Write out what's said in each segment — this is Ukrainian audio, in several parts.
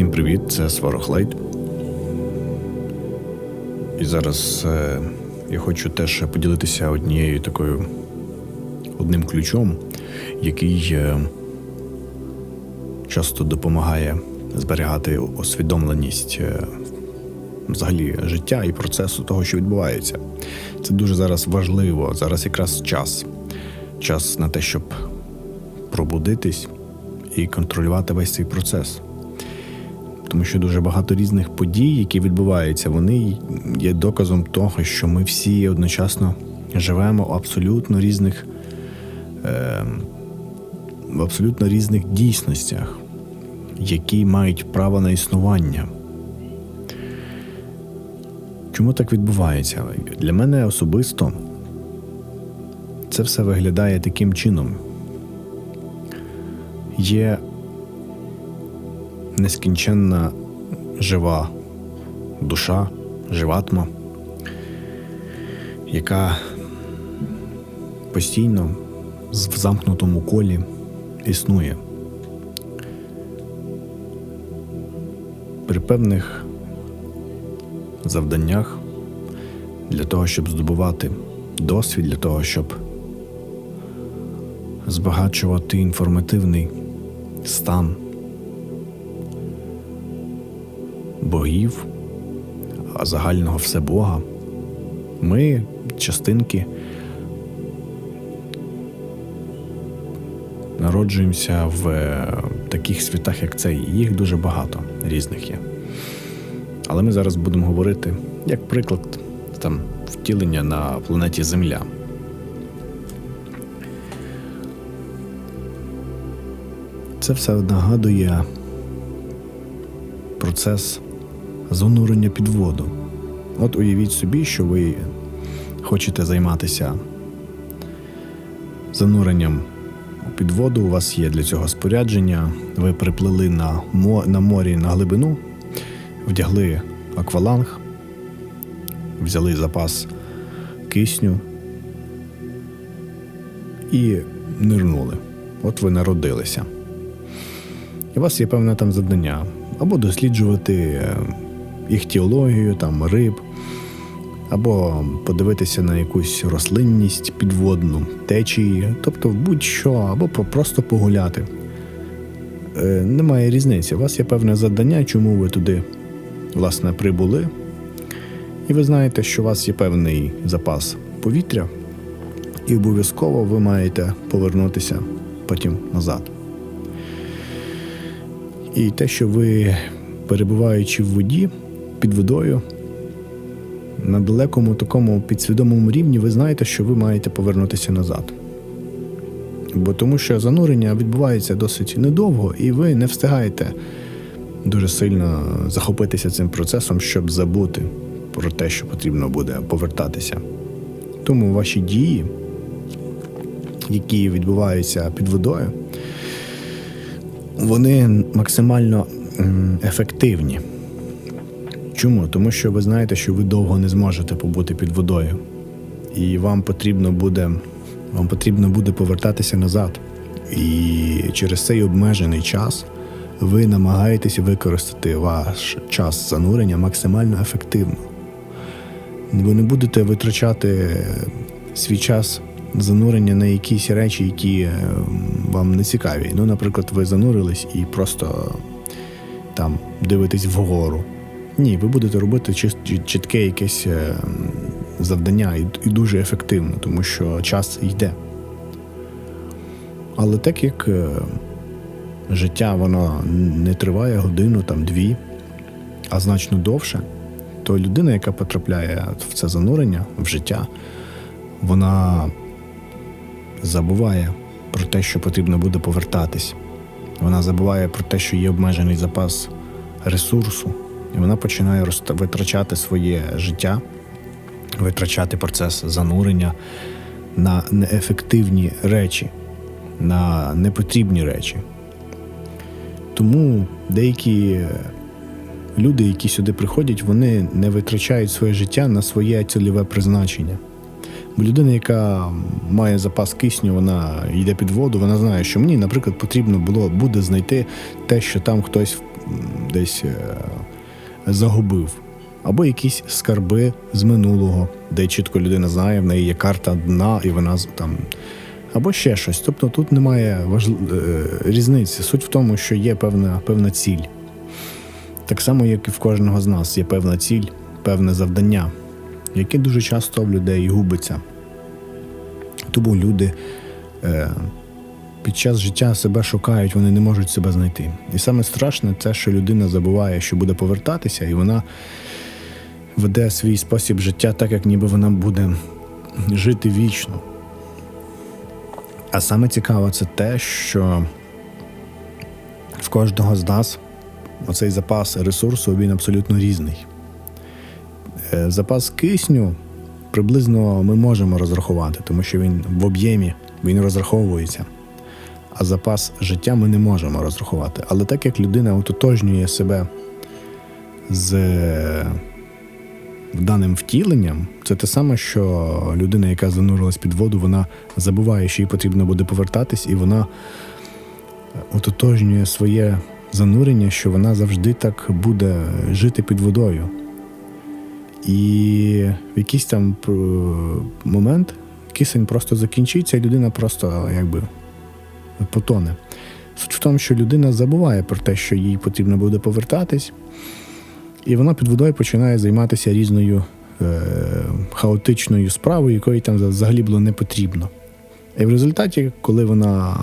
Всім привіт, це Сварохлейт. І зараз е, я хочу теж поділитися однією такою одним ключом, який е, часто допомагає зберігати усвідомленість е, взагалі життя і процесу того, що відбувається. Це дуже зараз важливо. Зараз якраз час. Час на те, щоб пробудитись і контролювати весь цей процес. Тому що дуже багато різних подій, які відбуваються, вони є доказом того, що ми всі одночасно живемо в абсолютно різних, е, в абсолютно різних дійсностях, які мають право на існування. Чому так відбувається? Для мене особисто це все виглядає таким чином. Є нескінченна жива душа, живатма, яка постійно в замкнутому колі існує. При певних завданнях для того, щоб здобувати досвід, для того, щоб збагачувати інформативний стан богів, загального всебога. Ми частинки народжуємося в е, таких світах, як цей. Їх дуже багато різних є. Але ми зараз будемо говорити як приклад там втілення на планеті Земля. Це все нагадує процес занурення під воду. От уявіть собі, що ви хочете займатися зануренням під воду, у вас є для цього спорядження, ви приплили на, на морі на глибину, вдягли акваланг, взяли запас кисню і нирнули. От ви народилися. І у вас є певне там завдання або досліджувати е, іхтіологію, там риб, або подивитися на якусь рослинність підводну, течії, тобто будь-що, або просто погуляти. Е, Немає різниці. У вас є певне завдання, чому ви туди, власне, прибули. І ви знаєте, що у вас є певний запас повітря, і обов'язково ви маєте повернутися потім назад. І те, що ви, перебуваючи в воді, під водою, на далекому такому підсвідомому рівні, ви знаєте, що ви маєте повернутися назад. Бо тому що занурення відбувається досить недовго, і ви не встигаєте дуже сильно захопитися цим процесом, щоб забути про те, що потрібно буде повертатися. Тому ваші дії, які відбуваються під водою, вони максимально ефективні. Чому? Тому що ви знаєте, що ви довго не зможете побути під водою, і вам потрібно буде, вам потрібно буде повертатися назад. І через цей обмежений час ви намагаєтесь використати ваш час занурення максимально ефективно. Ви не будете витрачати свій час занурення на якісь речі, які е, вам не цікаві. Ну, наприклад, ви занурились і просто там дивитесь вгору. Ні, ви будете робити чітке якесь е, завдання і, і дуже ефективно, тому що час йде. Але так як е, життя воно не триває годину, там дві, а значно довше, то людина, яка потрапляє в це занурення в життя, вона забуває про те, що потрібно буде повертатись. Вона забуває про те, що є обмежений запас ресурсу, і вона починає витрачати своє життя, витрачати процес занурення на неефективні речі, на непотрібні речі. Тому деякі люди, які сюди приходять, вони не витрачають своє життя на своє цільове призначення. Бо людина, яка має запас кисню, вона йде під воду, вона знає, що мені, наприклад, потрібно було буде знайти те, що там хтось десь е, загубив. Або якісь скарби з минулого, де чітко людина знає, в неї є карта дна, і вона там. Або ще щось. Тобто тут немає важл... е, різниці. Суть в тому, що є певна, певна ціль. Так само, як і в кожного з нас є певна ціль, певне завдання, яке дуже часто в людей губиться. Тому люди е, під час життя себе шукають, вони не можуть себе знайти. І саме страшне це, що людина забуває, що буде повертатися, і вона веде свій спосіб життя так, як ніби вона буде жити вічно. А саме цікаве це те, що в кожного з нас оцей запас ресурсу він абсолютно різний. Е, Запас кисню приблизно ми можемо розрахувати, тому що він в об'ємі він розраховується. А запас життя ми не можемо розрахувати. Але так як людина ототожнює себе з е, даним втіленням, це те саме, що людина, яка занурилась під воду, вона забуває, що їй потрібно буде повертатись, і вона ототожнює своє занурення, що вона завжди так буде жити під водою. І в якийсь там е, момент кисень просто закінчиться, і людина просто якби потоне. Суть в тому, що людина забуває про те, що їй потрібно буде повертатись, і вона під водою починає займатися різною е, хаотичною справою, якої там взагалі було не потрібно. І в результаті, коли вона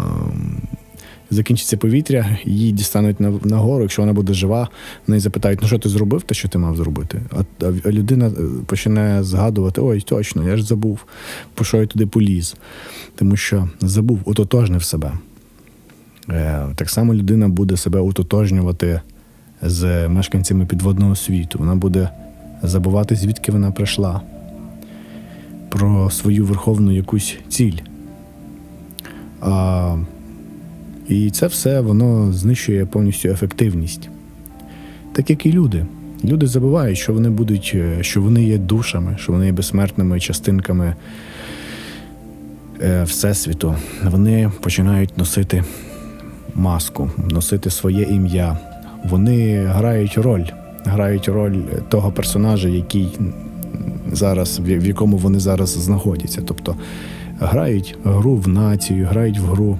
закінчиться повітря, її дістануть на, нагору, якщо вона буде жива, в неї запитають, ну що ти зробив те, що ти мав зробити? А, а, а людина е, починає згадувати: ой, точно, я ж забув, по що я туди поліз. Тому що забув, ототожнив себе. Е, так само людина буде себе утотожнювати з мешканцями підводного світу. Вона буде забувати, звідки вона прийшла, про свою верховну якусь ціль. І це все воно знищує повністю ефективність. Так як і люди. Люди забувають, що вони будуть, е, що вони є душами, що вони є безсмертними частинками е, Всесвіту. Вони починають носити маску, носити своє ім'я. Вони грають роль, грають роль того персонажа, який зараз, в якому вони зараз знаходяться. Тобто грають гру в націю, грають в гру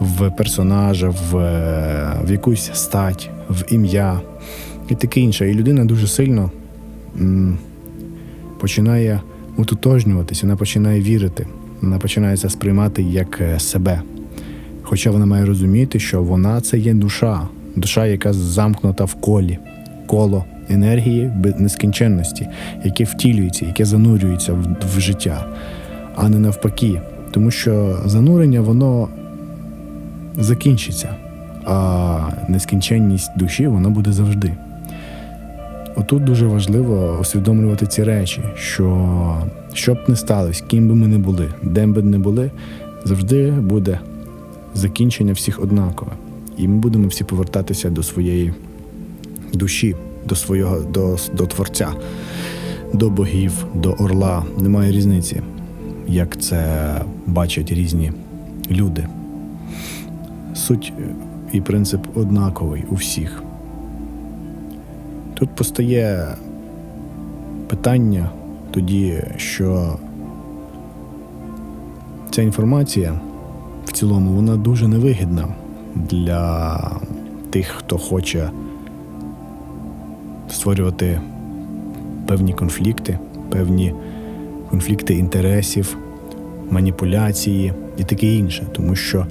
в персонажа, в, е, в якусь стать, в ім'я і таке інше. І людина дуже сильно м, починає утотожнюватися, вона починає вірити, вона починає це сприймати як е, себе. Хоча вона має розуміти, що вона це є душа, душа, яка замкнута в колі, коло енергії нескінченності, яке втілюється, яке занурюється в, в життя, а не навпаки. Тому що занурення воно закінчиться, а нескінченність душі воно буде завжди. Отут дуже важливо усвідомлювати ці речі, що що б не сталося, ким би ми не були, де б не були, завжди буде закінчення всіх однакове. І ми будемо всі повертатися до своєї душі, до свого до, до Творця, до богів, до орла. Немає різниці, як це бачать різні люди. Суть і принцип однаковий у всіх. Тут постає питання тоді, що ця інформація в цілому вона дуже невигідна для тих, хто хоче створювати певні конфлікти, певні конфлікти інтересів, маніпуляції і таке інше. Тому що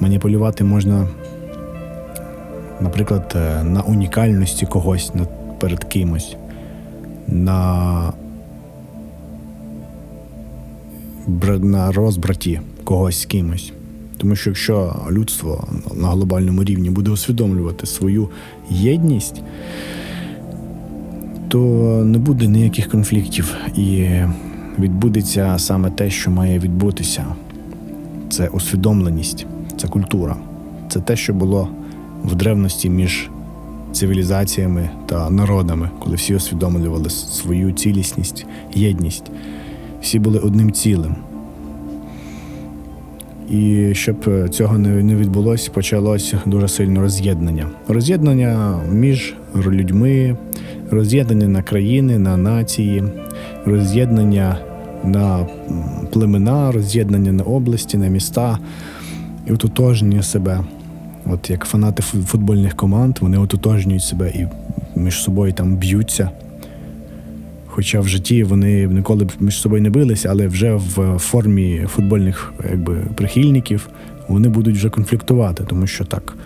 маніпулювати можна, наприклад, е, на унікальності когось перед кимось, на, на розбраті когось з кимось. Тому що якщо людство на глобальному рівні буде усвідомлювати свою єдність, то не буде ніяких конфліктів і відбудеться саме те, що має відбутися. Це усвідомленість, це культура, це те, що було в древності між цивілізаціями та народами, коли всі усвідомлювали свою цілісність, єдність. Всі були одним цілим. І щоб цього не відбулось, почалось дуже сильне роз'єднання. Роз'єднання між людьми, роз'єднання на країни, на нації, роз'єднання на племена, роз'єднання на області, на міста і ототожнює себе. От як фанати футбольних команд, вони ототожнюють себе і між собою там б'ються. Хоча в житті вони ніколи б між собою не билися, але вже в формі футбольних якби, прихильників вони будуть вже конфліктувати, тому що так,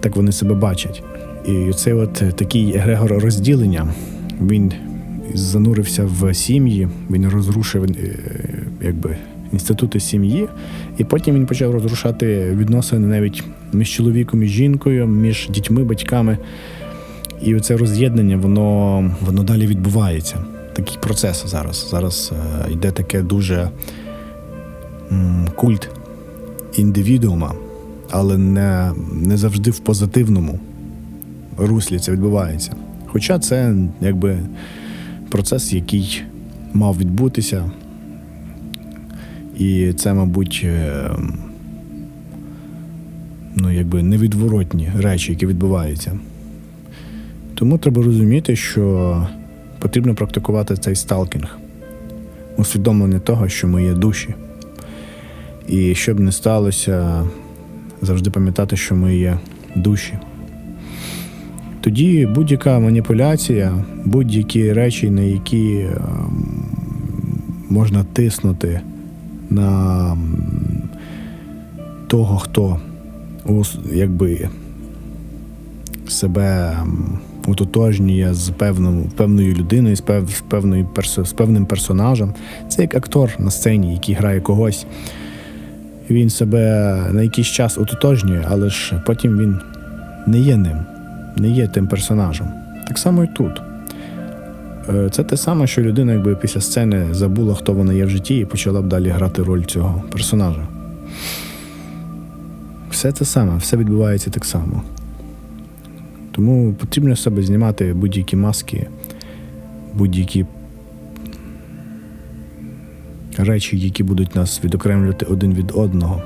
так вони себе бачать. І цей от такий егрегор розділення, він занурився в сім'ї, він розрушив е, якби, інститути сім'ї, і потім він почав розрушати відносини навіть між чоловіком і жінкою, між дітьми, батьками. І оце роз'єднання, воно, воно далі відбувається. Такий процес зараз. Зараз е, йде таке дуже м, культ індивідуума, але не, не завжди в позитивному руслі це відбувається. Хоча це якби процес, який мав відбутися, і це, мабуть, е, ну, якби невідворотні речі, які відбуваються. Тому треба розуміти, що потрібно практикувати цей сталкінг, усвідомлення того, що ми є душі. І щоб не сталося, завжди пам'ятати, що ми є душі. Тоді будь-яка маніпуляція, будь-які речі, на які ем, можна тиснути на того, хто якби себе м, утотожнює з певною, певною людиною, з, пев, з, певною з певним персонажем. Це як актор на сцені, який грає когось. Він себе на якийсь час утотожнює, але ж потім він не є ним, не є тим персонажем. Так само і тут. Е, Це те саме, що людина, якби після сцени забула, хто вона є в житті, і почала б далі грати роль цього персонажа. Все те саме, все відбувається так само. Тому потрібно з себе знімати будь-які маски, будь-які речі, які будуть нас відокремлювати один від одного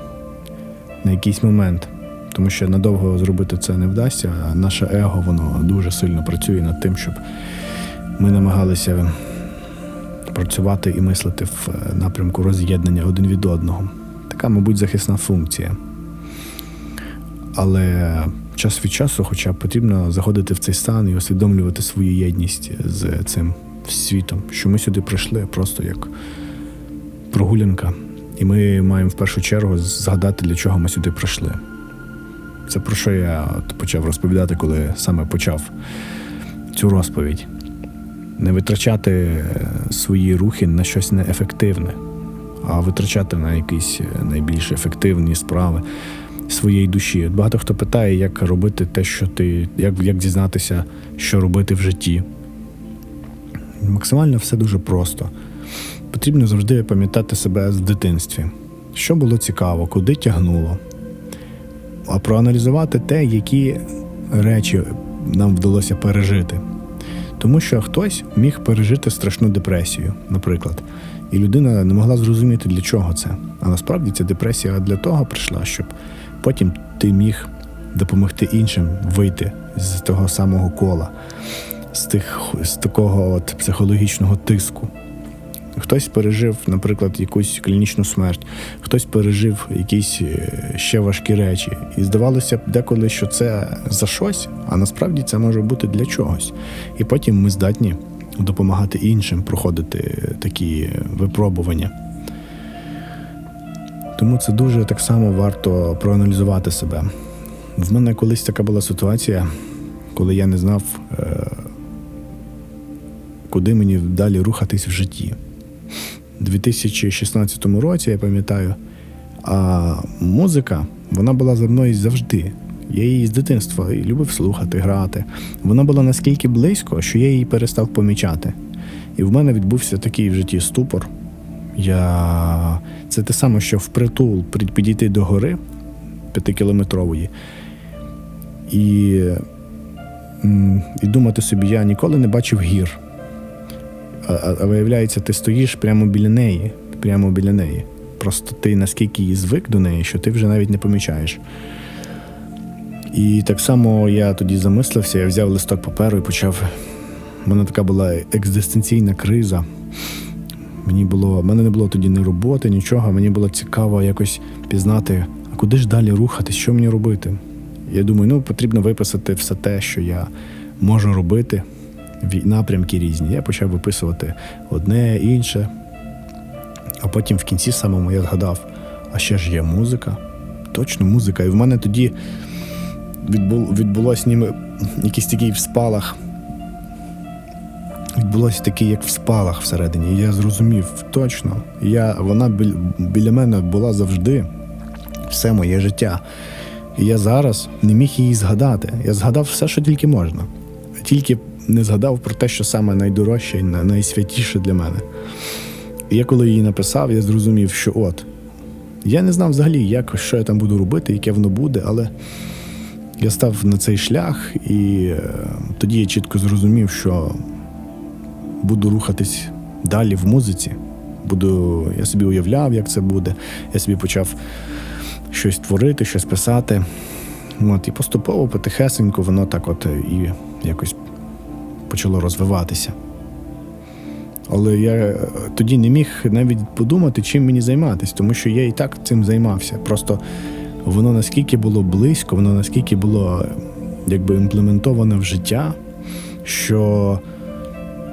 на якийсь момент. Тому що надовго зробити це не вдасться, а наше его воно дуже сильно працює над тим, щоб ми намагалися працювати і мислити в е, напрямку роз'єднання один від одного. Така, мабуть, захисна функція. Але час від часу, хоча потрібно заходити в цей стан і усвідомлювати свою єдність з цим світом, що ми сюди прийшли просто як прогулянка, і ми маємо в першу чергу згадати, для чого ми сюди прийшли. Це про що я почав розповідати, коли саме почав цю розповідь. Не витрачати свої рухи на щось неефективне, а витрачати на якісь найбільш ефективні справи своєї душі. Багато хто питає, як робити те, що ти, як, як дізнатися, що робити в житті. Максимально все дуже просто. Потрібно завжди пам'ятати себе з дитинстві, що було цікаво, куди тягнуло. А проаналізувати те, які речі нам вдалося пережити. Тому що хтось міг пережити страшну депресію, наприклад, і людина не могла зрозуміти, для чого це. А насправді ця депресія для того прийшла, щоб потім ти міг допомогти іншим вийти з того самого кола, з, тих, з такого от психологічного тиску. Хтось пережив, наприклад, якусь клінічну смерть, хтось пережив якісь е, ще важкі речі. І здавалося б деколи, що це за щось, а насправді це може бути для чогось. І потім ми здатні допомагати іншим проходити такі випробування. Тому це дуже так само варто проаналізувати себе. В мене колись така була ситуація, коли я не знав, е, куди мені далі рухатись в житті. У 2016 році, я пам'ятаю, а музика вона була за мною завжди. Я її з дитинства і любив слухати, грати. Вона була наскільки близько, що я її перестав помічати. І в мене відбувся такий в житті ступор. Я... Це те саме, що впритул підійти до гори п'ятикілометрової і, і думати собі, я ніколи не бачив гір. А, а, а виявляється, ти стоїш прямо біля неї, прямо біля неї. Просто ти наскільки її звик до неї, що ти вже навіть не помічаєш. І так само я тоді замислився, я взяв листок паперу і почав. У мене така була екзистенційна криза. Мені було, в мене не було тоді ні роботи, нічого. Мені було цікаво якось пізнати, а куди ж далі рухатись, що мені робити. Я думаю, ну потрібно виписати все те, що я можу робити, напрямки різні. Я почав виписувати одне, інше. А потім в кінці самому я згадав, а ще ж є музика. Точно музика. І в мене тоді відбул, відбулось ніби якийсь такий спалах. Відбулося такий, як в спалах всередині. І я зрозумів точно. Я, вона біль, біля мене була завжди все моє життя. І я зараз не міг її згадати. Я згадав все, що тільки можна. Тільки не згадав про те, що саме найдорожче і найсвятіше для мене. І я коли її написав, я зрозумів, що от. Я не знав взагалі, як, що я там буду робити, яке воно буде, але я став на цей шлях, і е, тоді я чітко зрозумів, що буду рухатись далі в музиці. Буду, я собі уявляв, як це буде. Я собі почав щось творити, щось писати. От, і поступово, потихесенько, воно так от і якось почало розвиватися. Але я е, тоді не міг навіть подумати, чим мені займатися, тому що я і так цим займався. Просто воно наскільки було близько, воно наскільки було е, якби імплементоване в життя, що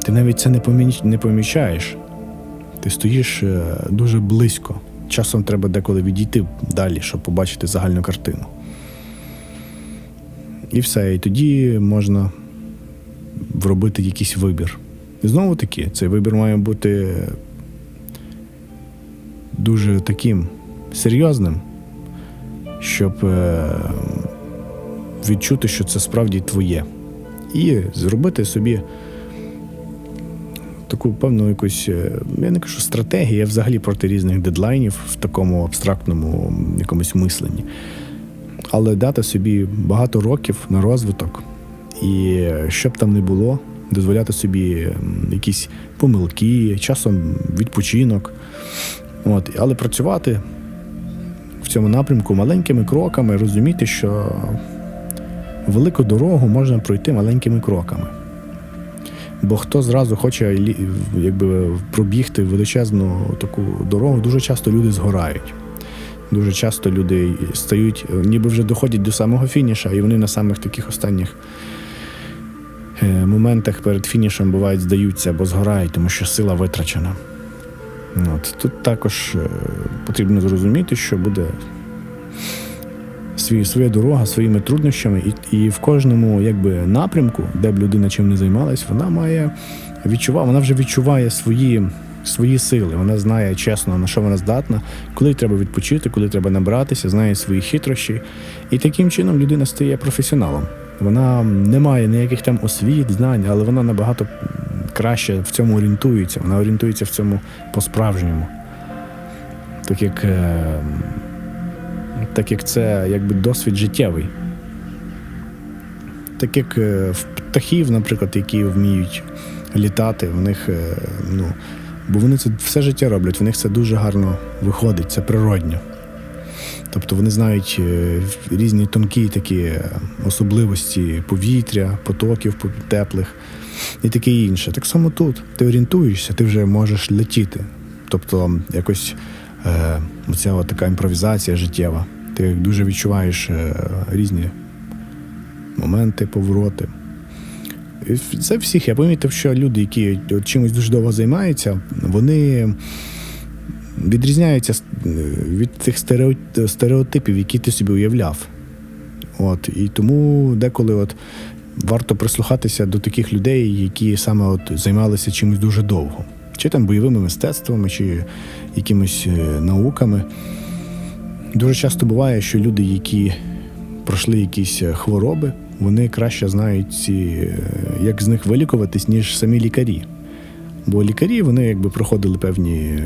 ти навіть це не, поміч... не помічаєш. Ти стоїш е, дуже близько. Часом треба деколи відійти далі, щоб побачити загальну картину. І все. І тоді можна вробити якийсь вибір. І знову таки, цей вибір має бути дуже таким серйозним, щоб е, відчути, що це справді твоє. І зробити собі таку певну якусь, е, я не кажу стратегію, я взагалі проти різних дедлайнів в такому абстрактному якомусь мисленні. Але дати собі багато років на розвиток, і е, щоб там не було, дозволяти собі якісь помилки, часом відпочинок. От, але працювати в цьому напрямку маленькими кроками, розуміти, що велику дорогу можна пройти маленькими кроками. Бо хто зразу хоче якби, пробігти величезну таку дорогу, дуже часто люди згорають. Дуже часто люди стають, ніби вже доходять до самого фініша, і вони на самих таких останніх е, моментах перед фінішем бувають здаються або згорають, тому що сила витрачена. От. Тут також е, потрібно зрозуміти, що буде свій, своя дорога своїми труднощами, і, і в кожному якби, напрямку, де б людина чим не займалась, вона має відчувати, вона вже відчуває свої, свої сили. Вона знає чесно, на що вона здатна, коли треба відпочити, коли треба набратися, знає свої хитрощі. І таким чином людина стає професіоналом. Вона не має ніяких там освіт, знань, але вона набагато краще в цьому орієнтується. Вона орієнтується в цьому по-справжньому. Так як, е, так як це якби досвід життєвий. Так як е, в птахів, наприклад, які вміють літати, в них, е, ну, бо вони це все життя роблять, в них це дуже гарно виходить, це природньо. Тобто вони знають е, різні тонкі такі особливості повітря, потоків теплих і таке інше. Так само тут ти орієнтуєшся, ти вже можеш летіти. Тобто якось е, оця от така імпровізація життєва. Ти дуже відчуваєш е, різні моменти, повороти. І Це всіх. Я помітив, що люди, які чимось дуже довго займаються, вони відрізняються е, від тих стереотипів, які ти собі уявляв. От, і тому деколи от варто прислухатися до таких людей, які саме от займалися чимось дуже довго. Чи там бойовими мистецтвами, чи якимись е, науками. Дуже часто буває, що люди, які пройшли якісь е, хвороби, вони краще знають, ці, е, як з них вилікуватись, ніж самі лікарі. Бо лікарі вони якби проходили певні,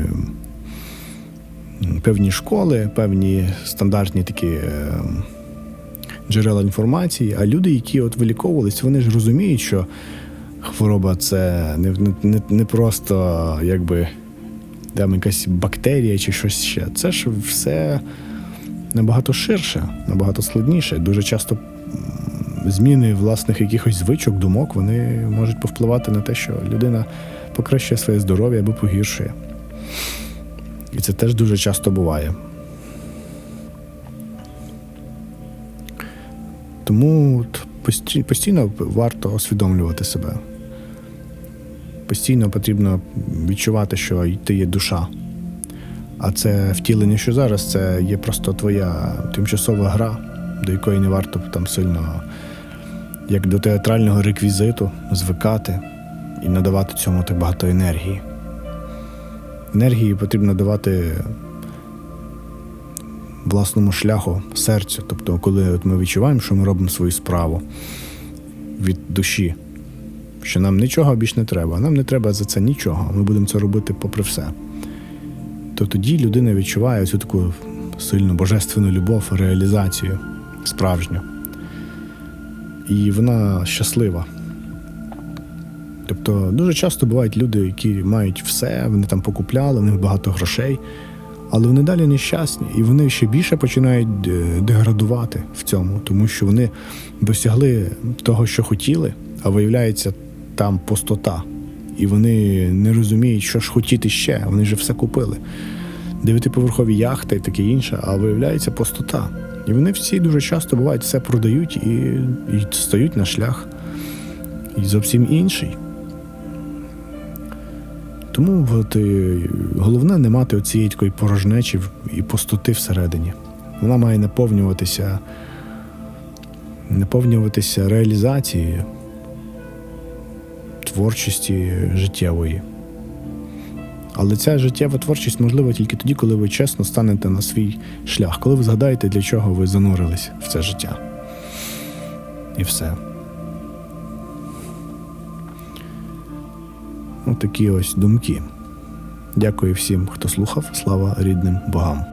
певні школи, певні стандартні такі джерела інформації. А люди, які от виліковувались, вони ж розуміють, що хвороба це не, не, не просто якби там якась бактерія чи щось ще. Це ж все набагато ширше, набагато складніше. Дуже часто зміни власних якихось звичок, думок, вони можуть повпливати на те, що людина покращує своє здоров'я або погіршує. І це теж дуже часто буває. Тому постійно варто усвідомлювати себе. Постійно потрібно відчувати, що ти є душа. А це втілення, що зараз, це є просто твоя тимчасова гра, до якої не варто там сильно, як до театрального реквізиту, звикати і надавати цьому так багато енергії. Енергії потрібно давати власному шляху, серцю. Тобто, коли от ми відчуваємо, що ми робимо свою справу від душі, що нам нічого більш не треба, нам не треба за це нічого. Ми будемо це робити попри все. То тоді людина відчуває цю таку сильну божественну любов, реалізацію справжню. І вона щаслива. Тобто дуже часто бувають люди, які мають все, вони там покупляли, в них багато грошей, але вони далі нещасні, і вони ще більше починають е, деградувати в цьому, тому що вони досягли того, що хотіли, а виявляється, там пустота. І вони не розуміють, що ж хотіти ще. Вони вже все купили. Дев'ятиповерхові яхти і таке інше, а виявляється пустота. І вони всі дуже часто бувають все продають і, і стають на шлях і зовсім інший. Тому от, е, головне не мати оцієї такої порожнечі і пустоти всередині. Вона має наповнюватися, наповнюватися реалізацією творчості життєвої. Але ця життєва творчість можлива тільки тоді, коли ви чесно станете на свій шлях, коли ви згадаєте, для чого ви занурились в це життя. І все. Ось такі ось думки. Дякую всім, хто слухав. Слава рідним богам.